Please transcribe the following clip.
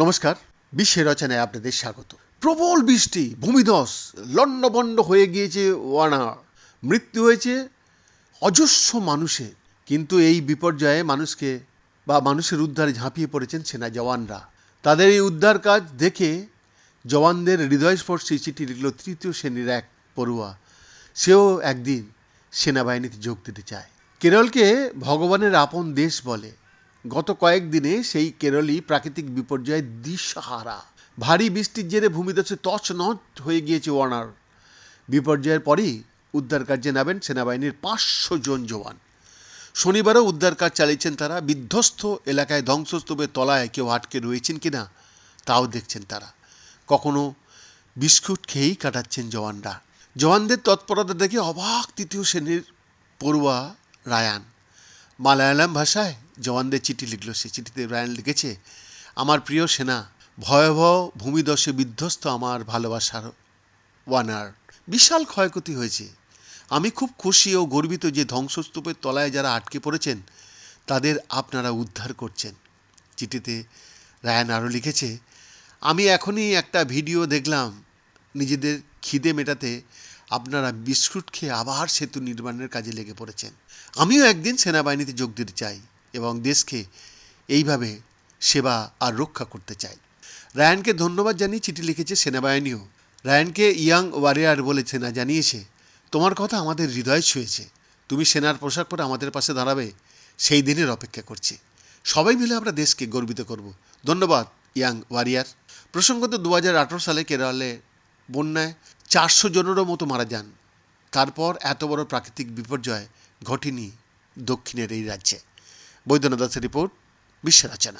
নমস্কার, বিশ্বের রচনায় আপনাদের স্বাগত। প্রবল বৃষ্টি, ভূমিধস লণ্ডভণ্ড হয়ে গিয়েছে ওয়ানা মৃত্যু হয়েছে অজস্র মানুষের কিন্তু এই বিপর্যয়ে মানুষকে বা মানুষের উদ্ধারে ঝাঁপিয়ে পড়েছেন সেনা জওয়ানরা। তাদের এই উদ্ধার কাজ দেখে জওয়ানদের হৃদয়স্পর্শী চিঠি লিখল তৃতীয় শ্রেণির এক পড়ুয়া। সেও একদিন সেনাবাহিনীতে যোগ দিতে চায়। কেরলকে ভগবানের আপন দেশ বলে। গত কয়েকদিনে সেই কেরলই প্রাকৃতিক বিপর্যয়ে দিশাহারা। ভারী বৃষ্টির জেরে ভূমিদশে তছ নচ হয়ে গিয়েছে ওয়ানার। বিপর্যয়ের পরই উদ্ধার কার্যে নামেন সেনাবাহিনীর পাঁচশো জন জওয়ান। শনিবারও উদ্ধার কাজ চালিয়েছেন তারা। বিধ্বস্ত এলাকায় ধ্বংসস্তূপের তলায় কেউ আটকে রয়েছেন কিনা, তাও দেখছেন তারা। কখনো বিস্কুট খেয়েই কাটাচ্ছেন জওয়ানরা। জওয়ানদের তৎপরতা দেখে অবাক তৃতীয় শ্রেণির পড়ুয়া রায়ান। মালায়ালাম ভাষায় জওয়ানদের চিঠি লিখল সে। চিঠিতে রায়ান লিখেছে, আমার প্রিয় সেনা, ভয়াবহ ভূমিদশে বিধ্বস্ত আমার ভালোবাসার ওয়ানার। বিশাল ক্ষয়ক্ষতি হয়েছে। আমি খুব খুশি ও গর্বিত যে ধ্বংসস্তূপের তলায় যারা আটকে পড়েছেন, তাদের আপনারা উদ্ধার করছেন। চিঠিতে রায়ান আরও লিখেছে, আমি এখনই একটা ভিডিও দেখলাম। নিজেদের খিদে মেটাতে আপনারা বিস্কুট খেয়ে আবার সেতু নির্মাণের কাজে লেগে পড়েছেন। আমিও একদিন সেনাবাহিনীতে যোগ দিতে চাই এবং দেশকে এইভাবে সেবা আর রক্ষা করতে চাই। রায়ানকে ধন্যবাদ জানিয়ে চিঠি লিখেছে সেনাবাহিনীও। রায়ানকে ইয়াং ওয়ারিয়ার বলে সেনা জানিয়েছে, তোমার কথা আমাদের হৃদয় ছুঁয়েছে। তুমি সেনার পোশাক পরে আমাদের পাশে দাঁড়াবে, সেই দিনের অপেক্ষা করছি। সবাই মিলে আমরা দেশকে গর্বিত করব। ধন্যবাদ, ইয়াং ওয়ারিয়ার। প্রসঙ্গত দু হাজার আঠেরো সালে কেরলে বন্যায় চারশো জনেরও মতো মারা যান। তারপর এত বড় প্রাকৃতিক বিপর্যয় ঘটেনি দক্ষিণের এই রাজ্যে। বৈদ্যনাথ দাসের রিপোর্ট, বিশ্ব রচনা।